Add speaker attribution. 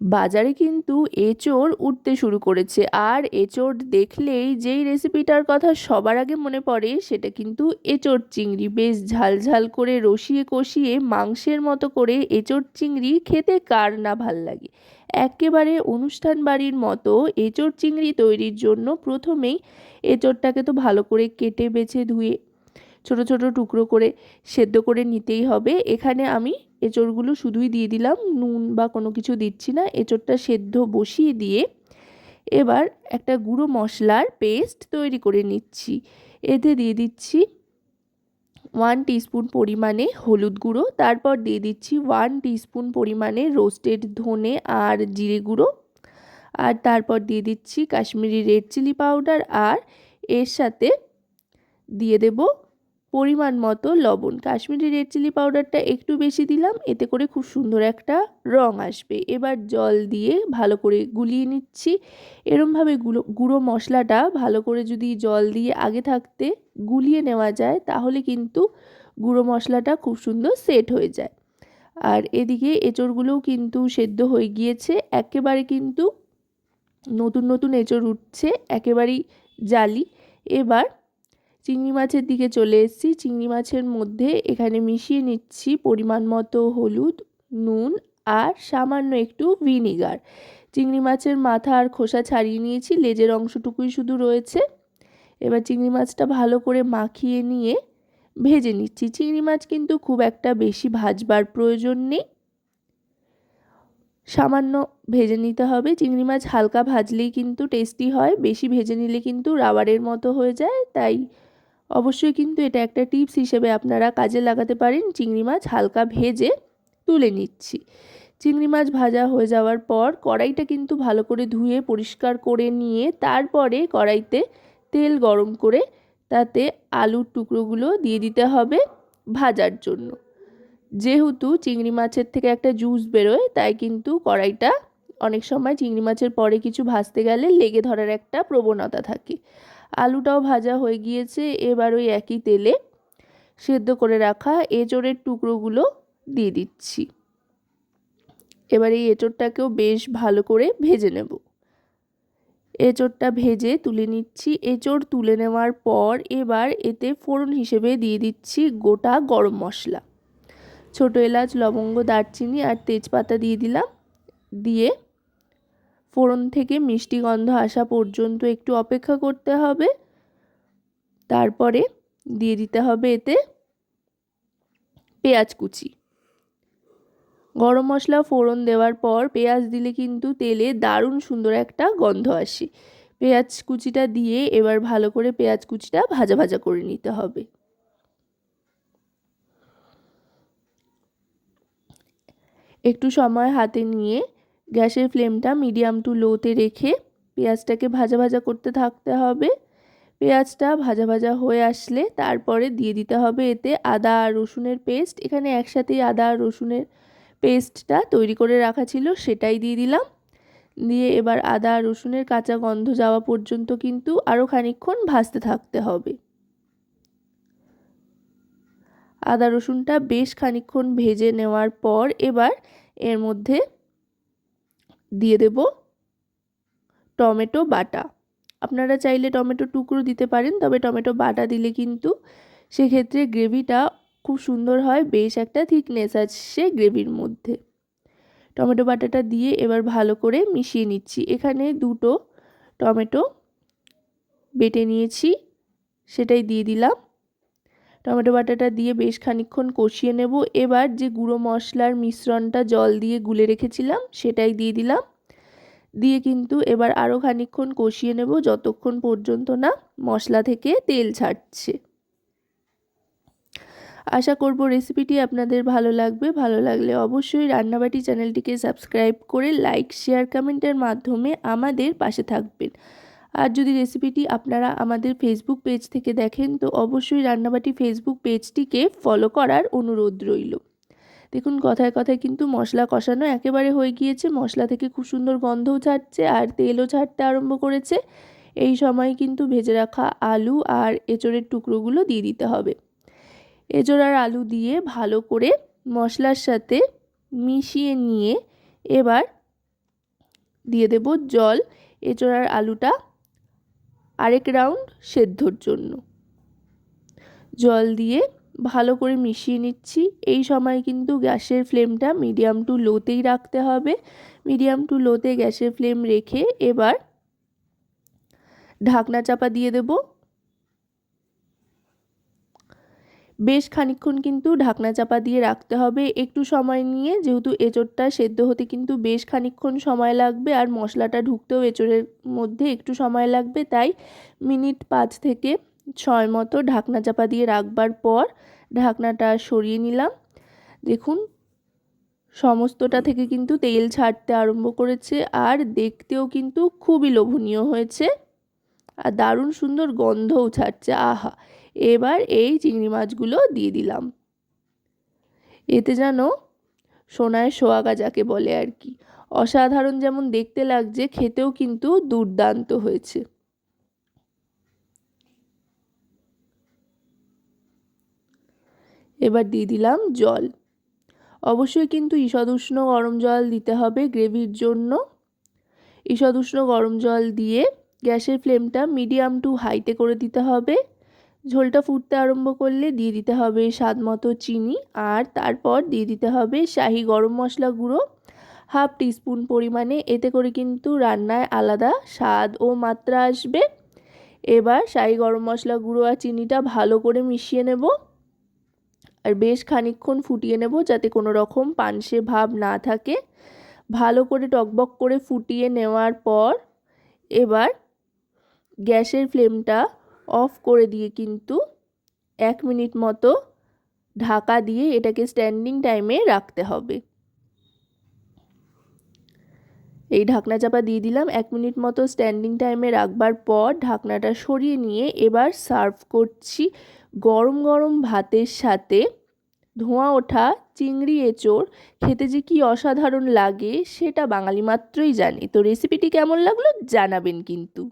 Speaker 1: বাজারে কিন্তু এঁচোড় উঠতে শুরু করেছে। আর এঁচোড় দেখলেই যেই রেসিপিটার কথা সবার আগে মনে পড়ে, সেটা কিন্তু এঁচোড় চিংড়ি। বেশ ঝাল ঝাল করে রসিয়ে কষিয়ে মাংসের মতো করে এঁচোড় চিংড়ি খেতে কার না ভালো লাগে। একেবারে অনুষ্ঠান বাড়ির মতো এঁচোড় চিংড়ি তৈরির জন্য প্রথমেই এঁচোড়টাকে তো ভালো করে কেটে বেছে ধুয়ে ছোট ছোট টুকরো করে সেদ্ধ করে নিতেই হবে। এখানে আমি এঁচড়গুলো শুধুই দিয়ে দিলাম, নুন বা কোনো কিছু দিচ্ছি না, এঁচড়টা সেদ্ধ বসিয়ে দিয়ে এবার একটা গুঁড়ো মশলার পেস্ট তৈরি করে নিচ্ছি। এতে দিয়ে দিচ্ছি ওয়ান টিস্পুন পরিমাণে হলুদ গুঁড়ো, তারপর দিয়ে দিচ্ছি ওয়ান টিস্পুন পরিমাণে রোস্টেড ধনে আর জিরে গুঁড়ো, আর তারপর দিয়ে দিচ্ছি কাশ্মীরি রেড চিলি পাউডার আর এর সাথে দিয়ে দেব পরিমাণ মতো লবণ। কাশ্মীরি রেড চিলি পাউডারটা একটু বেশি দিলাম, এতে করে খুব সুন্দর একটা রং আসবে। এবার জল দিয়ে ভালো করে গুলিয়ে নিচ্ছি। এরমভাবে গুঁড়ো গুঁড়ো মশলাটা ভালো করে যদি জল দিয়ে আগে থাকতে গুলিয়ে নেওয়া যায়, তাহলে কিন্তু গুঁড়ো মশলাটা খুব সুন্দর সেট হয়ে যায়। আর এদিকে এঁচড়গুলোও কিন্তু সেদ্ধ হয়ে গিয়েছে। একেবারে কিন্তু নতুন নতুন এঁচড় উঠছে, একেবারেই জালি। এবার চিংড়ি মাছের দিকে চলে এসেছি। চিংড়ি মাছের মধ্যে এখানে মিশিয়ে নিচ্ছি পরিমাণ মতো হলুদ, নুন আর সামান্য একটু ভিনিগার। চিংড়ি মাছের মাথা আর খোসা ছাড়িয়ে নিয়েছি, লেজের অংশটুকুই শুধু রয়েছে। এবার চিংড়ি মাছটা ভালো করে মাখিয়ে নিয়ে ভেজে নিচ্ছি। চিংড়ি মাছ কিন্তু খুব একটা বেশি ভাজবার প্রয়োজন নেই। সামান্য ভেজে নিতে হবে। চিংড়ি মাছ হালকা ভাজলেই কিন্তু টেস্টি হয়। বেশি ভেজে নিলে কিন্তু রাবারের মতো হয়ে যায়, তাই অবশ্যই কিন্তু এটা একটা টিপস হিসেবে আপনারা কাজে লাগাতে পারেন। চিংড়ি মাছ হালকা ভেজে তুলে নিচ্ছি। চিংড়ি মাছ ভাজা হয়ে যাওয়ার পর কড়াইটা কিন্তু ভালো করে ধুয়ে পরিষ্কার করে নিয়ে তারপরে কড়াইতে তেল গরম করে তাতে আলুর টুকরোগুলো দিয়ে দিতে হবে ভাজার জন্য। যেহেতু চিংড়ি মাছের থেকে একটা জুস বেরোয়, তাই কিন্তু কড়াইটা অনেক সময় চিংড়ি মাছের পরে কিছু ভাজতে গেলে লেগে ধরার একটা প্রবণতা থাকে। আলুটাও ভাজা হয়ে গিয়েছে, এবার ওই একই তেলে সেদ্ধ করে রাখা এঁচড়ের টুকরোগুলো দিয়ে দিচ্ছি। এবার এই এঁচড়টাকেও বেশ ভালো করে ভেজে নেব। এঁচড়টা ভেজে তুলে নিচ্ছি। এঁচড় তুলে নেওয়ার পর এবার এতে ফোড়ন হিসেবে দিয়ে দিচ্ছি গোটা গরম মশলা। ছোটো এলাচ, লবঙ্গ, দারচিনি আর তেজপাতা দিয়ে দিলাম। দিয়ে ফোড়ন থেকে মিষ্টি গন্ধ আসা পর্যন্ত একটু অপেক্ষা করতে হবে। তারপরে দিয়ে দিতে হবে এতে পেঁয়াজ কুচি। গরম মশলা ফোড়ন দেওয়ার পর পেঁয়াজ দিলে কিন্তু তেলে দারুণ সুন্দর একটা গন্ধ আসে। পেঁয়াজ কুচিটা দিয়ে এবার ভালো করে পেঁয়াজ কুচিটা ভাজা ভাজা করে নিতে হবে। একটু সময় হাতে নিয়ে গ্যাসের ফ্লেমটা মিডিয়াম টু লোতে রেখে পেঁয়াজটাকে ভাজা ভাজা করতে থাকতে হবে। পেঁয়াজটা ভাজা ভাজা হয়ে আসলে তারপরে দিয়ে দিতে হবে এতে আদা আর রসুনের পেস্ট। এখানে একসাথেই আদা আর রসুনের পেস্টটা তৈরি করে রাখা ছিল, সেটাই দিয়ে দিলাম। দিয়ে এবার আদা আর রসুনের কাঁচা গন্ধ যাওয়া পর্যন্ত কিন্তু আরও খানিক্ষণ ভাজতে থাকতে হবে। আদা রসুনটা বেশ খানিক্ষণ ভেজে নেওয়ার পর এবার এর মধ্যে দিয়ে দেব টমেটো বাটা। আপনারা চাইলে টমেটো টুকরো দিতে পারেন, তবে টমেটো বাটা দিলে কিন্তু সেক্ষেত্রে গ্রেভিটা খুব সুন্দর হয়, বেশ একটা থিকনেস আসছে গ্রেভির মধ্যে। টমেটো বাটাটা দিয়ে এবার ভালো করে মিশিয়ে নিচ্ছি। এখানে দুটো টমেটো বেটে নিয়েছি, সেটাই দিয়ে দিলাম। টমেটো বাটাটা দিয়ে বেশ খানিক্ষণ কষিয়ে নেব। এবার যে গুঁড়ো মশলার মিশ্রণটা জল দিয়ে গুলে রেখেছিলাম, সেটাই দিয়ে দিলাম। দিয়ে কিন্তু এবার আরও খানিক্ষণ কষিয়ে নেব, যতক্ষণ পর্যন্ত না মশলা থেকে তেল ছাড়ছে। আশা করব রেসিপিটি আপনাদের ভালো লাগবে। ভালো লাগলে অবশ্যই রান্নাবাটি চ্যানেলটিকে সাবস্ক্রাইব করে লাইক, শেয়ার, কমেন্টের মাধ্যমে আমাদের পাশে থাকবেন। আর যদি রেসিপিটি আপনারা আমাদের ফেসবুক পেজ থেকে দেখেন, তো অবশ্যই রান্নাবাটি ফেসবুক পেজটিকে ফলো করার অনুরোধ রইল। দেখুন, কথায় কথায় কিন্তু মশলা কষানো একেবারে হয়ে গিয়েছে। মশলা থেকে খুব সুন্দর গন্ধও ছাড়ছে আর তেলও ছাড়তে আরম্ভ করেছে। এই সময় কিন্তু ভেজে রাখা আলু আর এঁচড়ের টুকরোগুলো দিয়ে দিতে হবে। এঁচড় আর আলু দিয়ে ভালো করে মশলার সাথে মিশিয়ে নিয়ে এবার দিয়ে দেব জল। এঁচোড় আর আলুটা আরেক রাউন্ড সেদ্ধর জন্য। জল দিয়ে ভালো করে মিশিয়ে নিচ্ছি। এই সময় কিন্তু গ্যাসের ফ্লেমটা মিডিয়াম টু লোতেই রাখতে হবে। মিডিয়াম টু লোতে গ্যাসের ফ্লেম রেখে এবার ঢাকনা চাপা দিয়ে দেব। বেশ খানিক্ষণ কিন্তু ঢাকনা চাপা দিয়ে রাখতে হবে। একটু সময় নিয়ে, যেহেতু এঁচোড়টা সেদ্ধ হতে কিন্তু বেশ খানিক্ষণ সময় লাগবে আর মশলাটা ঢুকতেও এঁচোড়ের মধ্যে একটু সময় লাগবে। তাই মিনিট পাঁচ থেকে ছয় মতো ঢাকনা চাপা দিয়ে রাখবার পর ঢাকনাটা সরিয়ে নিলাম। দেখুন, সমস্তটা থেকে কিন্তু তেল ছাড়তে আরম্ভ করেছে আর দেখতেও কিন্তু খুবই লোভনীয় হয়েছে। আর দারুণ সুন্দর গন্ধও ছাড়ছে, আহা। এবার এই চিংড়ি মাছগুলো দিয়ে দিলাম। এতে যেন সোনায় সোয়াগা যাকে বলে আর কি। অসাধারণ যেমন দেখতে লাগছে, খেতেও কিন্তু দুর্দান্ত হয়েছে। এবার দিয়ে দিলাম জল। অবশ্যই কিন্তু ঈষদুষ্ণ গরম জল দিতে হবে গ্রেভির জন্য। ঈষদুষ্ণ গরম জল দিয়ে গ্যাসের ফ্লেমটা মিডিয়াম টু হাইতে করে দিতে হবে। ঝোলটা ফুটতে আরম্ভ করলে দিয়ে দিতে হবে স্বাদ মতো চিনি আর তারপর দিয়ে দিতে হবে শাহি গরম মশলা গুঁড়ো। হাফ টিস্পুন পরিমাণে, এতে করে কিন্তু রান্নায় আলাদা স্বাদ ও মাত্রা আসবে। এবার শাহি গরম মশলা গুঁড়ো আর চিনিটা ভালো করে মিশিয়ে নেব। আর বেশ খানিক্ষণ ফুটিয়ে নেব যাতে কোনো রকম পানসে ভাব না থাকে। ভালো করে টকবক করে ফুটিয়ে নেওয়ার পর এবার গ্যাসের ফ্লেমটা অফ করে দিয়ে কিন্তু এক মিনিট মতো ঢাকা দিয়ে এটাকে স্ট্যান্ডিং টাইমে রাখতে হবে। এই ঢাকনা চাপা দিয়ে দিলাম। এক মিনিট মতো স্ট্যান্ডিং টাইমে রাখবার পর ঢাকনাটা সরিয়ে নিয়ে এবার সার্ভ করছি গরম গরম ভাতের সাথে। ধোঁয়া ওঠা, চিংড়ি এঁচোড়, খেতে যে কি অসাধারণ লাগে সেটা বাঙালি মাত্রই জানে। তো রেসিপিটি কেমন লাগল জানাবেন কিন্তু।